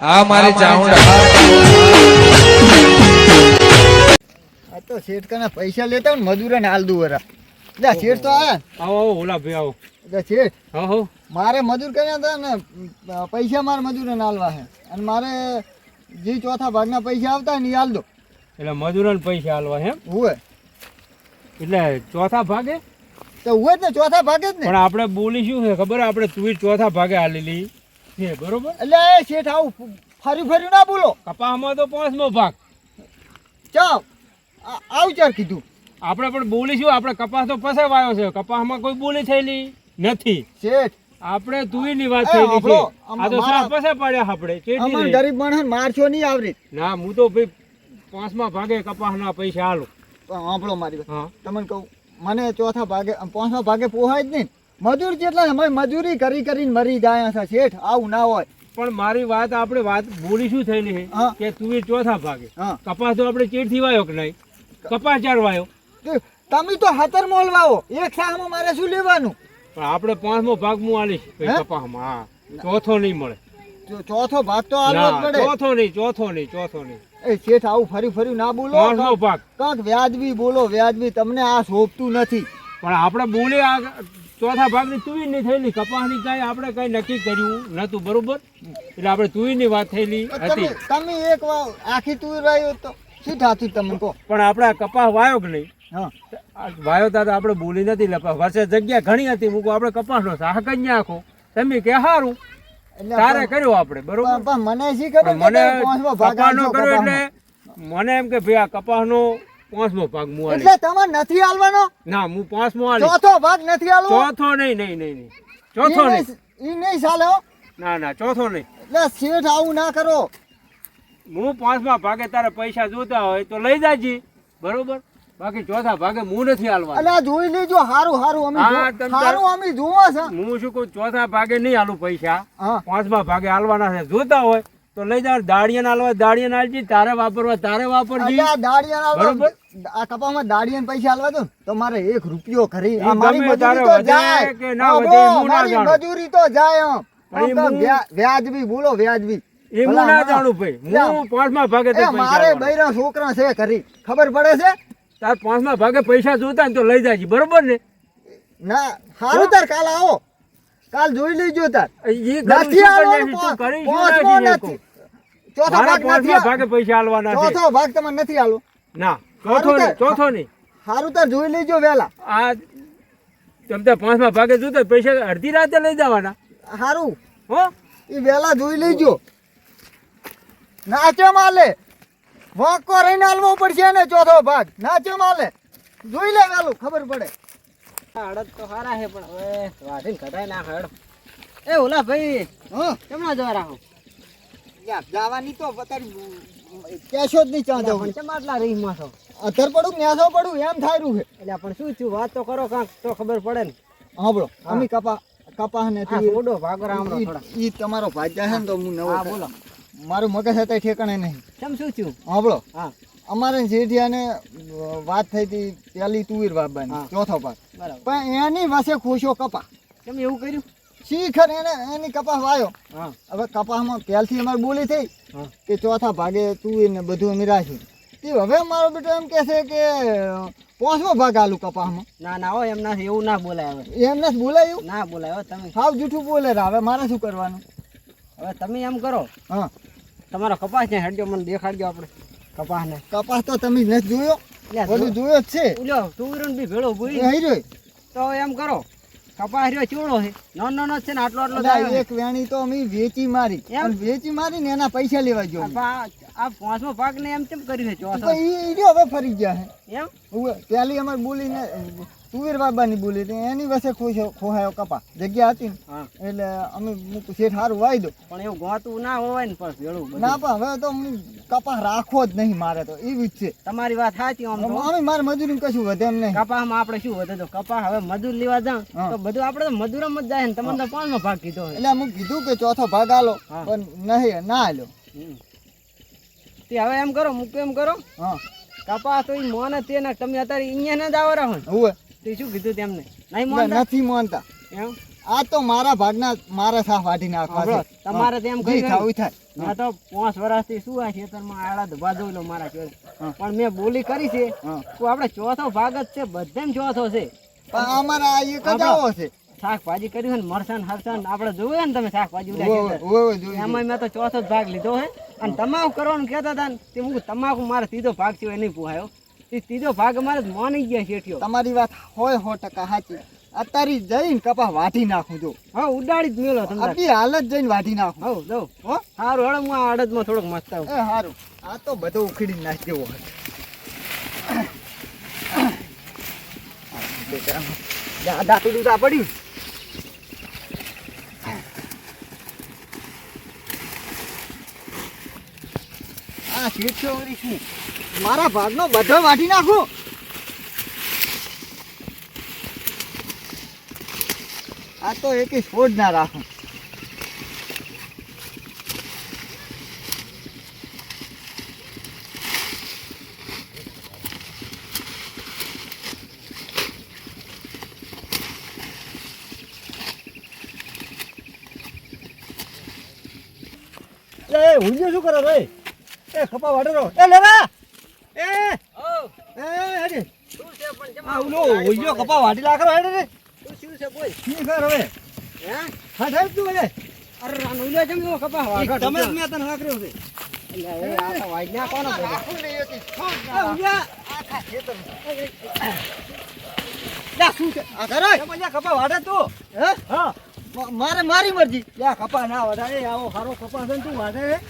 આ મારી ચાઉંડા આ તો શેઠ કને પૈસા લેતા હોય ને મજૂરે ને હાલ દઉં વરા. લે શેઠ તો આયા આવો આવો ઓલા ભાઈ આવો. લે શેઠ. હા હો. મારે મજૂર કર્યા હતા ને પૈસા મારે મજૂરે નાલવા છે અને મારે જે ચોથા ભાગના પૈસા આવતા ને એ હાલ દો એટલે મજૂરોને પૈસા હાલવા એમ? હોય એટલે ચોથા ભાગે? તો હોય ને ચોથા ભાગે જ ને. પણ આપણે બોલી શું છે ખબર આપણે તું ચોથા ભાગે હાલેલી છે બરોબર? એટલે એ શેઠ આવું ફરી ફરી ના બોલો. કપાસમાં તો પાંચમો ભાગ. ચાલ આવું ચાર કીધું. આપણે પણ બોલીશું આપણે કપાસ તો ફસાવાયો છે. કપાસમાં કોઈ બોલી થયેલી નથી. શેઠ આપણે તુંયની વાત થયેલી છે. આ તો સાફ ફસે પાડ્યા આપણે. અમન ગરીબ માણસ મારશો નહીં આવરી. ના હું તો ભાઈ પાંચમા ભાગે કપાસના પૈસા હાલો સાંભળો મારી વાત. તમને કહું મને ચોથા ભાગે પાંચમા ભાગે પોહાય જ નહીં મજૂર જેટલા અમે મજૂરી કરી કરીને મરી જાય છે શેઠ આવું ના હોય. પણ મારી વાત આપણે વાત બોલી શું થયેલી છે? કે તુવેર ચોથા ભાગે. કપાસ તો આપણે ચેડથી વાયો કે નહીં? કપાસ ચાર વાયો. તમે તો હાથર વાવો. એક સાહમાં મારે શું લેવાનું? પણ આપણે પાંચમો ભાગ હું આલીશ? કપાસમાં હા. ચોથો નહીં મળે. ચોથો ભાગ તો આલવો જ પડે. ચોથો નહીં ચોથો નહીં ચોથો નહીં. એ શેઠ આવું ફરી ફરી ના બોલો. પાંચમો ભાગ. કાંક વ્યાજબી બોલો વ્યાજબી. તમને આ શોભતું નથી. પણ આપણે બોલી આ ચોથા ભાગની તુવેર નહીં થયેલી કપાસની કાંઈ આપણે કાંઈ નક્કી કર્યું નતું બરોબર? એટલે આપણે તુવેરની વાત થયેલી હતી. તમે એક આખી તુર રહ્યો તો શું થાતું તમને કહો? પણ આપણે કપાસ વાયો કે નહીં? હા. વાયો તા આપણે બોલી નથી લપા વર્ષે જગ્યા ઘણી હતી મૂકો આપણે કપાસનો શાક જ નાખો તમે કે સારું એટલે તારે કર્યો આપણે બરોબર? મને શી ખબર મને કપાસનો કર્યો એટલે મને એમ કે ભાઈ આ કપાસનો પાંચમો ભાગ મુ એટલે તમારે નથી આલવાનો ના હું પાંચમો આલીશ. ચોથો ભાગ નથી આલવો ચોથો નહીં નહીં નહીં નહીં. ચોથો નહીં. ઈ નહીં ચાલે ના ના ચોથો નહીં. એટલે શેઠ આવું ના કરો. હું પાંચમા ભાગે તારે પૈસા જોતા હોય તો લઈ જાજી. બરોબર? બાકી ચોથા ભાગે હું નથી હાલવા આ જોઈ લેજો હારું હારું અમે હારું અમે જોવો છે. હું શું કહું ચોથા ભાગે નહીં હાલું પૈસા. પાંચમા ભાગે હાલવાના છે જોતા હોય તો લઈ જાવ દાડિયા હાલવા દાડિયા હાલજી તારે વાપરવા તારે વાપરજી. દાળિયા બરોબર. આ કપામાં દાળિયા પૈસા આલવા દો તો મારે એક રૂપિયો ખરી. આ મારી મજૂરી તો જાય. કે ના વધે, હું ના મારી જાણું. મજૂરી તો જાય વ્યાજબી બોલો વ્યાજબી. એ હું ના જાણું ભાઈ. હું પાંચમા ભાગે તે મારે બૈરા છોકરા છે ખરી. ખબર પડે છે? તાર પાંચમા ભાગે પૈસા જોતા ને તો લઈ જાય બરોબર ને? ના સારું તાર કાલ આવો. કાલ જોઈ લેજો તાર. નથી આલવાનું શકું? ચોથો ભાગ નથી ભાગે પૈસા હાલવાના ચોથો ભાગ તમારે નથી આલો ના. ચોથો નહીં ચોથો નહીં સારું તાર જોઈ લેજો વેલા. આ તમ પાંચમા ભાગે જોતો પૈસા અડધી રાતે લઈ જવાના. સારું હો? એ વેલા જોઈ લેજો. નાચે માલે. વાંકો રહીને હાલવો પડશે ને ચોથો ભાગ. નાચે માલે. જોઈ લે વેલું ખબર પડે. અડદ તો સારા છે પણ હવે વાઢીને કઢાઈ નાખે હડ. એ ઓલા ભાઈ હા? કેમના જવા રાખો? જવાની તો અત્યારે કેશો જ નહીં ચાંદો પણ રહી કેમ આટલા રીહમાં છો અધર પડું ન્યાસો પડું? એમ થાય રહ્યું છે એટલે પણ શું થયું? વાત તો કરો કાંક તો ખબર પડે ને. સાંભળો અમે કપા કપા ને સોડો ભાગો રામડો થોડા. ઈ તમારો ભાગ્યા છે ને તો હું નવો હા બોલો. મારું મગજ હતા ઠેકાણે નહીં. કેમ શું થયું? સાંભળો હા. અમારે જેઠિયાને વાત થઈ હતી પેલી તુવીર બાબાની. ચોથો ભાગ. પણ એની પાસે ખુશો કપા. કેમ એવું કર્યું? શીખર એને એની કપાસ વાયો. હવે કપાસમાં પહેલથી અમારે બોલી થઈ કે ચોથા ભાગે તુવીર ને બધું અમે રાખ્યું. તે હવે મારો બેટો એમ કહે છે કે પાંચમો ભાગ આલુ કપાસમાં. ના ના હો એમ ના એવું ના બોલાય હવે. એમને જ બોલાયું? ના બોલાય તમે. સાવ જૂઠું બોલે હવે મારે શું કરવાનું? હવે તમે એમ કરો. હા. તમારો કપાસ ને હેડજો મને દેખાડજો આપણે કપાસ ને કપાસ તો તમે નથી જોયો? બધું જોયો જ છે. ઉલ્યો તુવરણ બી ભેળો ભૂલી ભૂઈ હઈ રહ્યો. તો એમ કરો કપાસ રહ્યો ચૂડો છે. નાનો નાનો જ છે ને આટલો આટલો જ. એક વેણી તો અમે વેચી મારી. એમ? વેચી મારી ને એના પૈસા લેવા ગયો આ પાંચમો ભાગ ને એમ કેમ કર્યું છે ચોથો? ઈ ઈ હવે ફરી ગયા છે એમ? પેલી બોલી બોલીને તુવેર બાબાની બોલી હતી. એની વસે ખોશો ખોહાયો કપા. જગ્યા હતી ને. એટલે અમે શેઠ સારું વાઈ દો. પણ એવું ગોતું ના હોય ને પણ ભેળું ના પણ હવે તો હું કપા રાખવો જ નહીં મારે તો. એવી જ છે. તમારી વાત સાચી આમ અમે મારે મજૂરી કશું વધે એમ નહીં. કપામાં આપણે શું વધે તો? કપા હવે મજૂર લેવા જાઉં. તો બધું આપણે તો મજૂરમાં જ જાય ને. તમને તો પાંચમો ભાગ કીધો એટલે હું કીધું કે ચોથો ભાગ આલો. પણ નહીં ના આલ્યો. તે હવે એમ કરો મૂકો એમ કરો. હા. કપાસ તો ઈ મોને તે ને તમે અત્યારે અહીંયા ને જ આવો રહો ને તે શું કીધું તેમને નહીં. મોનતા? નથી મોનતા. એમ? આ તો મારા ભાગના મારા સાહ વાટી નાખવા તમારે તેમ કઈ થાવું થાય. મેં તો પાંચ વર્ષથી શું આ ખેતરમાં આડા ધબા જોઈ મારા ચોર પણ મેં બોલી કરી છે તો આપણે ચોથો ભાગ જ છે બધે ચોથો છે. પણ અમારા આ એક જ આવો છે. શાકભાજી કર્યું છે ને મરસાન હરસાન આપણે જોયું ને તમે શાકભાજી એમાં મેં તો ચોથો ભાગ લીધો હે. અને તમાકુ કરવાનું કહેતા હતા ને તે હું તમાકુ મારે ત્રીજો ભાગ છે એ નહીં પુહાયો. એ ત્રીજો ભાગ અમારે માની ગયા શેઠિયો તમારી વાત હોય સો ટકા સાચી. અત્યારે જઈને કપા વાટી નાખું જો. હા ઉડાડી જ મેલો તમે આપી હાલત જઈને વાટી નાખું. હવ જો હો? સારું હેડો હું આ અડદમાં થોડોક મસ્ત આવું એ સારું આ તો બધો ઉખડી નાખ દેવો. દાદા તું તો પડ્યું. આ ભાગ નો શું? મારા બધો વાટી નાખું. આ તો એક છોડ ના રાખું. એ હુંજો શું કરે ભાઈ? એ કપા વાટરો એ લેવા. એ. એ હરી શું છે પણ કેમ આ ઉલો ખપા કપા વાટી લાખરો હેડે રે. તું શું છે બોલ? શું કર હવે? હે? હા સાહેબ તું બોલે અરે રાનો ઉલ્યો જમ એવો ખપા? વાગડ તમે જ મેં તને હાકર્યો છે. એટલે આ તો વાજ્ઞા કોનો બધો આ ઉલ્યા લા શું છે? આ ધરાય. તમે કપા વાટે તું. હે? હા. મારે મારી મરજી. લ્યા કપા ના વધારે આવો સારો કપા છે તું વાડે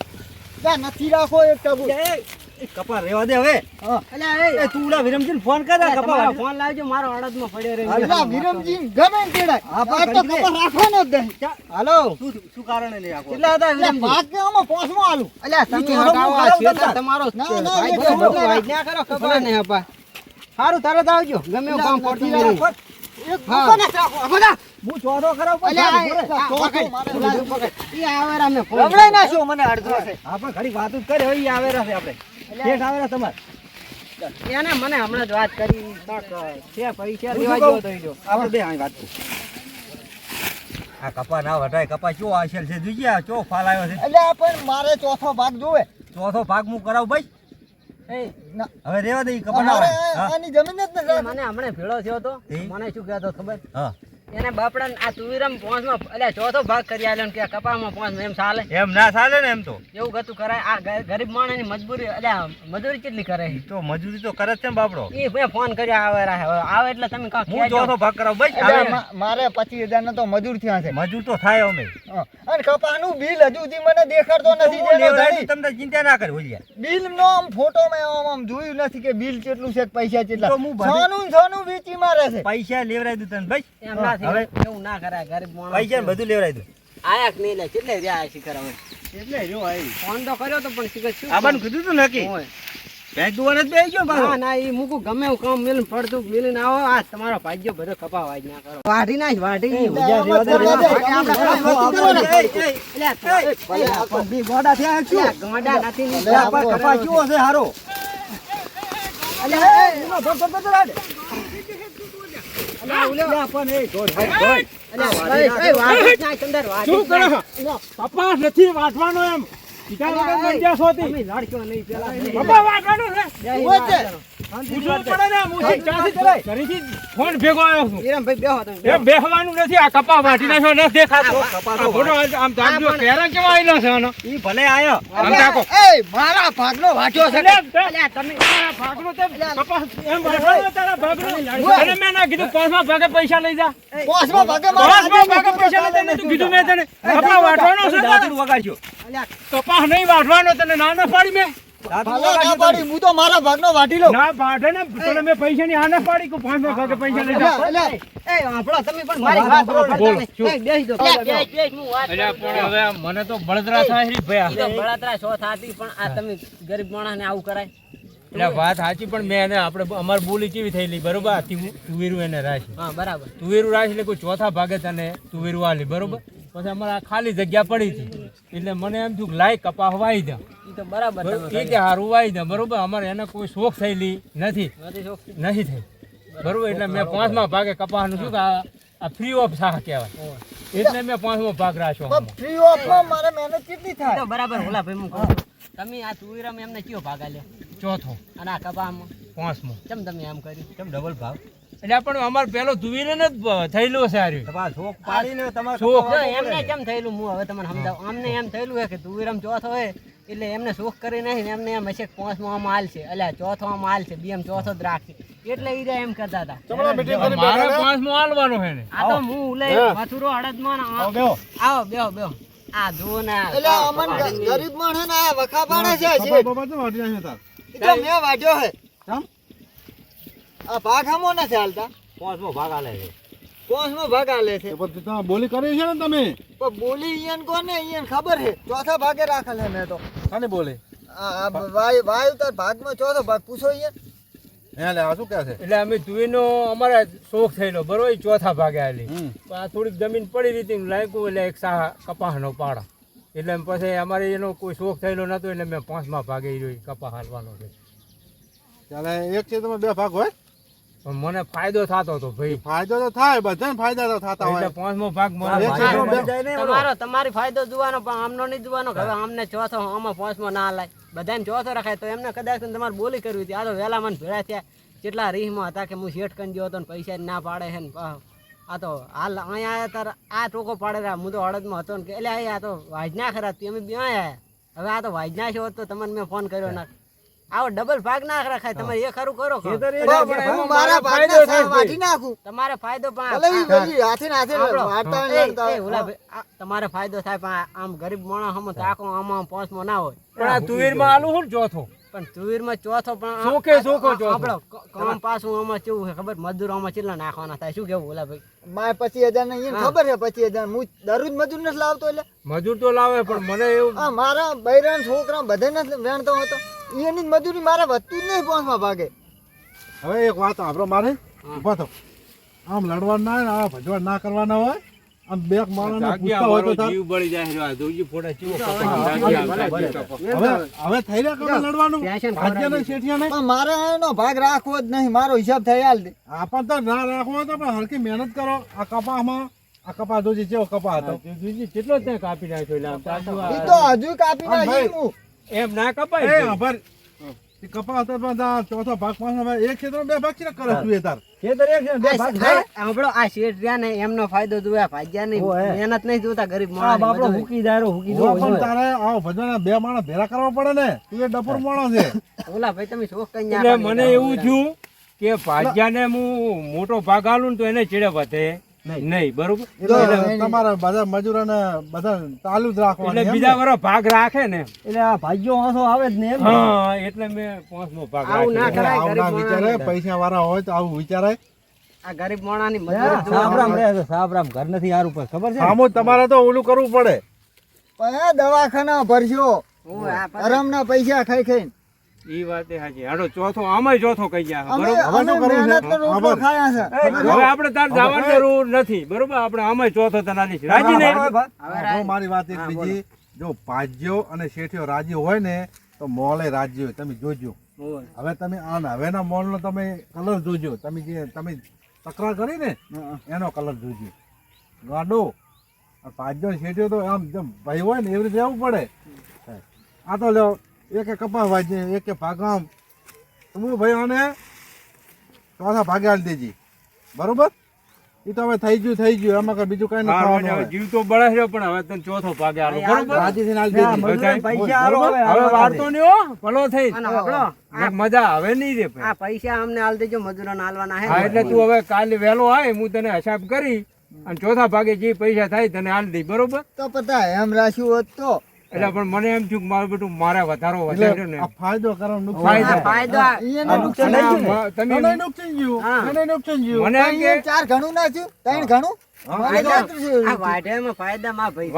નથી રાખો એક ટબુ કપા રેવા દે હવે. અલ્યા એ. તું ઉલા વિરમજીને ફોન કર કપા ફોન લાવજો મારો અડદમાં પડ્યો રહે. અલ્યા, વિરમજી ગમે ને તેડાય. હા, પણ આ તો કપા રાખવાનો જ નહીં. હાલો. શું શું કારણે નહીં રાખો? કેટલા હતા લ્યા, ભાગ કે આમાં પોસમાં આલું. અલ્યા તમે. તમારો ના, ના, કરો ખબર નહીં અપા સારું તરત આવજો. ગમે કામ પડતું નહીં એક હા. રાખો. બધા. હું આવે રમડાઈ નાખ્યો મને અડધો. આપણે ઘડી વાતો જ કરે હવે ઈ આવેરા આપણે. શેઠ આવેરા તમારે? એને મને હમણાં જ વાત કરી. છે પૈસા લેવા જેવો કહું? તો આપણે બે વાત આ કપા ના વટાય કપા ચો આશેલ છે? જોઈએ ચો ફાલ આવ્યો છે? અલ્યા, પણ મારે ચોથો ભાગ જોવે. ચોથો ભાગ હું કરાવું ભાઈ? હવે રેવા દે કપા ના આની જમીન જ નથી મને હમણાં ભેળો થયો તો મને શું કહેતો ખબર? હા. એને બાપડા આ તુવીરમ પોંચમાં એટલે ચોથો ભાગ કરી આલ્યો કે કપામાં પોંચ એમ ચાલે. એમ ના ચાલે ને એમ તો. એવું ગતું કરાય. આ ગરીબ માણસની મજબૂરી એટલે મજૂરી કેટલી કરે? તો મજૂરી તો કરે છે ને બાપડો. એ ભાઈ ફોન કર્યો આવે રાહે. આવે એટલે તમે હું ચોથો ભાગ કરાવ ભાઈ મા- મારે પચીસ હજાર નો તો મજૂર થયા છે. મજૂર તો થાય અમે. અને કપાનું બિલ હજુ સુધી મને દેખાડતો નથી. તમને ચિંતા ના કરી બોલ્યા. બિલ નો આમ ફોટો મેં આમ આમ જોયું નથી કે બિલ કેટલું છે કે પૈસા કેટલા. તો હું સોનું સોનું વેચી મારે છે. પૈસા લેવડાવી દઉં તને ભાઈ એમ ના થાય. હવે? એવું ના કરાય ગરીબ માણસ પૈસા બધું લેવડાવી દઉં આયા કે નહીં લે કેટલે રહ્યા આ શિખર હવે એટલે જો આવી ફોન તો કર્યો તો પણ શિખર શું આબાનું કીધું તું નક્કી હોય. ભેંસ દુવાને જ બેસી ગયો ના એ મૂકું ગમે એવું કામ પડતું આવો આ તમારો ભાગ્યો બધો કરો વાઢી નાખ વાઢી બી ગોડા થયા શું અલ્યા, નથી. કપા કેવો છે હારો અલ્યા, કપાસ નથી વાંચવાનો એમ સીધા વગર. નહીં પેલા કપા વાટવાનો છે બેહી હોય વાત છે. કરો. પૂછવું પડે ને મુસી ક્યાંથી ચલાય? ઘરેથી ફોન ભેગો આવ્યો છું હિરમભાઈ બેહો તમે એમ બેહવાનું નથી આ કપા વાટી નાખ્યો નથી દેખાતો. આ ફોટો આમ આમ તો આમ જો કેરા કેવા આવેલો છે આનો. ઈ ભલે આયો. આમ તાકો એ મારા ભાગનો વાંચ્યો છે અલ્યા, તમે તારા ભાગનો તે કપાસ એમ વાટવાનો તારા ભાગનો. તને મેં ના કીધું પાંચમા ભાગે પૈસા લઈ જા. પોસમાં ભાગે મારા પાંચમા ભાગે પૈસા લઈ જા તું કીધું મેં તને. કપા વાટવાનો છે? અલ્યા, કપાસ નહીં વાટવાનો તને ના ના પાડી મેં. હું તો મારા ભાગનો વાટી લઉં. ના ને તને મેં પૈસા ની આને પાડી કે પાંચમા ભાગે પૈસા લઈ એ, તમે પણ મારી વાત બેસી હવે મને તો બળતરા થાય છે ભયા ઈ સો થાતી, પણ આ તમે ગરીબ માણસને આવું કરાય. એટલે વાત સાચી પણ મેં એને આપણે અમારી બોલી કેવી થયેલી બરોબર? તુવેરું તુવેરું એને રાશી હા બરાબર. તુવેરું રાશી એટલે કોઈ ચોથા ભાગે તને તુવેરું આલી બરોબર? પછી અમારે આ ખાલી જગ્યા પડી હતી એટલે મને એમ થયું કે લાય કપાસ વાઈ દે તો બરાબર એ કે હારું વાઈ દે. બરોબર અમારે એને કોઈ શોખ થયેલી નથી. નથી થઈ બરોબર. એટલે મેં પાંચમા ભાગે કપાસનું શું કે આ ફ્રી ઓફ સાહ કહેવાય. એટલે મેં પાંચમો ભાગ રાખ્યો ફ્રી ઓફમાં મારે મહેનત કેટલી થાય? બરાબર ઓલા ભાઈ હું કહું તમે આ તુવેરામાં એમને કયો ભાગ આલ્યો? ચોથો. અને આ કપામાં પાંચમો. કેમ તમે એમ કર્યું? કેમ ડબલ ભાવ? એટલે પણ અમારે પેલો ધુવીને જ થયેલું છે આર્યું. તમારા શોખ પાડીને તમારે જો પડે. એમને કેમ થયેલું? હું હવે તમને સમજાવ. અમને એમ થયેલું છે કે ધુવીરામ ચોથો હોય એટલે એમને શોખ કરી નહીં ને એમને એમ હશે પાંચમો આમાં હાલ છે. એટલે ચોથો આમાં હાલ છે બીએમ ચોથો જ રાખશે એટલે ઈ એમ કરતા હતા. તમારા meeting કરી મારે પાંચમો હાલવાનો છે ને. આ તો હું લઈ મથુરો હળદમાં આવો બેહો. આવો બેહો બેહો. આ જુઓ ને એટલે અમન ગરીબ માણસ ને આ વખા પાડે છે બાબા, તો મેં વાંચ્યો છે. કેમ? આ ભાગ હમો નથી હાલતા. પાંચમો ભાગ આલે છે. પાંચમો ભાગ હાલે છે. પછી તમે બોલી કરી છે ને તમે? પણ બોલી ઈયન કોને? ઈયન ખબર છે? ચોથા ભાગે રાખેલ છે મેં તો. શાની બોલી? આ આ વાયુ વાયુ તાર ભાગમાં ચોથો ભાગ. પૂછો ઈયન. હે આ શું કહે છે? એટલે અમે ધુવીનો અમારે શોખ થયેલો બરોબર? ચોથા ભાગે આલી આ થોડીક જમીન પડી હતી લાગ્યું એટલે એક સાહ કપાસનો પાડા. એટલે એમ પછી અમારે એનો કોઈ શોખ થયેલો નતો એટલે મેં પાંચમા ભાગે કપાસ હાલવાનો છે. ચાલે એક છે તમે બે ભાગ હોય? પણ મને ફાયદો થતો હતો ભાઈ. ફાયદો તો થાય બધાને ફાયદા તો થતા હોય. પાંચમો ભાગ તો બે- તમારો તમારી ફાયદો જોવાનો પણ આમનો નહીં જોવાનો કે હવે આમને ચોથો આમાં પાંચમો ના લાય. બધાને ચોથો રખાય તો એમને કદાચ તમારે બોલી કરવી હતી. આ તો વહેલા મને ભેળા થયા. કેટલા રીહમાં હતા કે હું શેઠ કરી ગયો હતો ને પૈસા જ ના પાડે છે ને આ તો હાલ અહીંયા આવ્યા તાર આ ટોકો પાડે રહ્યા. હું તો હળદમાં હતો ને કે એટલે આ તો વાજના ખરા તમે બી આવ્યા. હવે આ તો વાજના છો તો તમને મેં ફોન કર્યો ના. આવો ડબલ ભાગ ના રખાય તમે એ ખરું કરો. મારા ફાયદો વાઢી નાખું. તમારે ફાયદો પણ હાથે હાથે તમારે ફાયદો થાય પણ આમ ગરીબ માણસ હમ તાકો આમાં પાંચમો ના હોય. પણ આ તુવેરમાં આલું હું ચોથો? પણ તુવેરમાં ચોથો પણ ચોખે ચોખો ચોથો. આપણો કામ પાછું આમાં કેવું છે ખબર? મજૂર આમાં કેટલા નાખવાના થાય? શું કેવું ઓલા ભાઈ માય પછી હજાર ને ખબર છે પછી હજાર હું દરરોજ મજૂર નથી લાવતો એટલે. મજૂર તો લાવે પણ મને એવું હા મારા બૈરાન છોકરા બધે નથી વેણતો હતો. એની જ મજૂરી મારે વધતી જ નહીં પાંચમા ભાગે. હવે એક વાત આપણો મારે. ઊભા થો આમ લડવા ના આ ભજવા ના કરવાના હોય. આમ પૂછતા હોય તો જીવ બળી જાય જોજી ફોટા. હવે હવે થઈ રહ્યા કમે લડવાનું? પણ મારે એનો ભાગ રાખવો જ નહીં મારો હિસાબ થઈ હાલ. દે આપણ તો ના રાખવો તો પણ હલકી મહેનત કરો. આ કપાસમાં આ કપાસ જોજી કેવો કપાસ હતો? જોજી કેટલો ત્યાં કાપી નાખ્યો એટલે તો હજુ કાપી ભાઈ. એમ ના કપાય કપાસ હતો ચોથો ભાગ પાંચમો એક ક્ષેત્ર બે ભાગ છે કરે તું એ તાર? આ- સાંભળો આ શેઠ રહ્યા ને એમનો ફાયદો જોયા ભાગ્યા નહીં. મહેનત નહીં જોતા ગરીબ માણસ ઓ, પણ તારે આવો ભજવાના બે માણસ ભેરા કરવા પડે ને તું એ ડપોર માણસ છે. ઓલા ભાઈ તમે શોખ કઈ મને એવું થયું કે ભાગ્યાને હું મોટો ભાગ આલું ને તો એને ચીડે વધે. નહીં. બરોબર? એટલે તમારે બધા મજૂરોને બધા ચાલુ જ રાખવાનું એટલે બીજા? વરો ભાગ રાખે ને એટલે આ ભાગ્યો વાંસો આવે જ ને હા એટલે મેં પાંચમો ભાગ આવું ના કરાય, આવું ના ગરીબ વિચારે પૈસા વાળા હોય તો આવું વિચારાય આ ગરીબ માણસની લે, મજૂરી સાબરામ રે રહે છે, સાબરામ ઘર નથી હારું ઉપર ખબર છે આમો તમારે તો ઓલું કરવું પડે. પણ દવાખાના ભરજો. હું આરામના પૈસા ખાઈ ખાઈને. ઈ વાત એ હાચી હાલો ચોથો આમાંય ચોથો કહી ગયા. બરોબર? હવે આપણે તાર જવાની જરૂર નથી. બરોબર? આપણે આમાંય ચોથો તને આલીશ રાજી ને હવે મારી વાત એક બીજી. જો ભાજ્યો અને શેઠિયો રાજી હોય ને તો મોલે રાજી હોય. તમે જોજો. હવે તમે આ હવેના મોલનો તમે કલર જોજો. તમે જે તમે તકરાર કરી ને એનો કલર જોજો. ગાડો. પાંચ ભાજ્યો ને શેઠિયો તો આમ જેમ ભાઈ હોય ને એવી રીતે આવવું પડે. આ તો લ્યો એકે કપાસ ભાજે એકે ભાગ આમ. તો હું ભાઈ આને ચોથા ભાગે હાલ દેજી. બરોબર? એ તો હવે થઈ ગયું થઈ ગયું. એમાં કઈ બીજું કઈ હવે હવે. જીવ તો બળે છે પણ હવે તને ચોથો ભાગે આલો. બરોબર? રાજી હાલ દેજી. પૈસા? હવે, હવે વાર્તો હો ભલો થઈ અને મજા આવે નહીં રે આ પૈસા અમને હાલ દેજો મજૂરોને હાલવાના હા. હે એટલે તું હવે કાલે વહેલો આય હું તને હિસાબ કરી અને ચોથા ભાગે જે પૈસા થાય તને હાલ દઈ. બરોબર? તો પતા એમ રાખ્યું હોત તો. એટલે પણ મને એમ થયું કે મારું બેટું મારે વધારો વધારે ને. ફાયદો નુકસાન ફાયદો. ફાયદો આ- નુકસાન તમે મને નુકસાન ગયું મને નુકસાન ગયું મને એમ કે ચાર ઘણું નાખ્યું ત્રણ ઘણું. આ ફાયદામાં ભાઈ.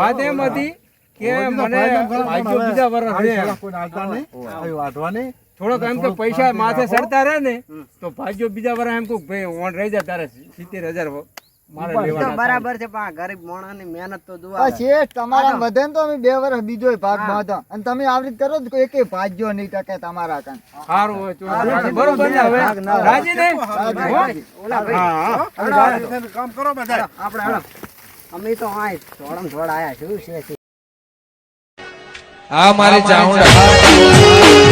હતી કે મને કરો, બીજા વર્ષ નહીં. થોડોક એમ કે પૈસા માથે ચડતા રહે ને તો ભાગ્યો બીજા વર્ષ એમ કહું ભાઈ ઓન રહી જાય તારે સિત્તેર હજાર તો બરાબર છે પણ ગરીબ માણસની મહેનત તો પણ જોવા તમારા વધે ને તો અમે બે વર્ષ બીજો ભાગ બાંધો. અને તમે આવી રીતે કરો તો એકે ભાગ્યો નહીં ટકે તમારા કાન સારું બરોબર ને હવે. રાજી ને ઓલા ભાઈ. હા હા. કામ કરો બધા. આપણે અમે તો આ થોડમ થોડા આયા શું છે આ મારી ચાઉંડા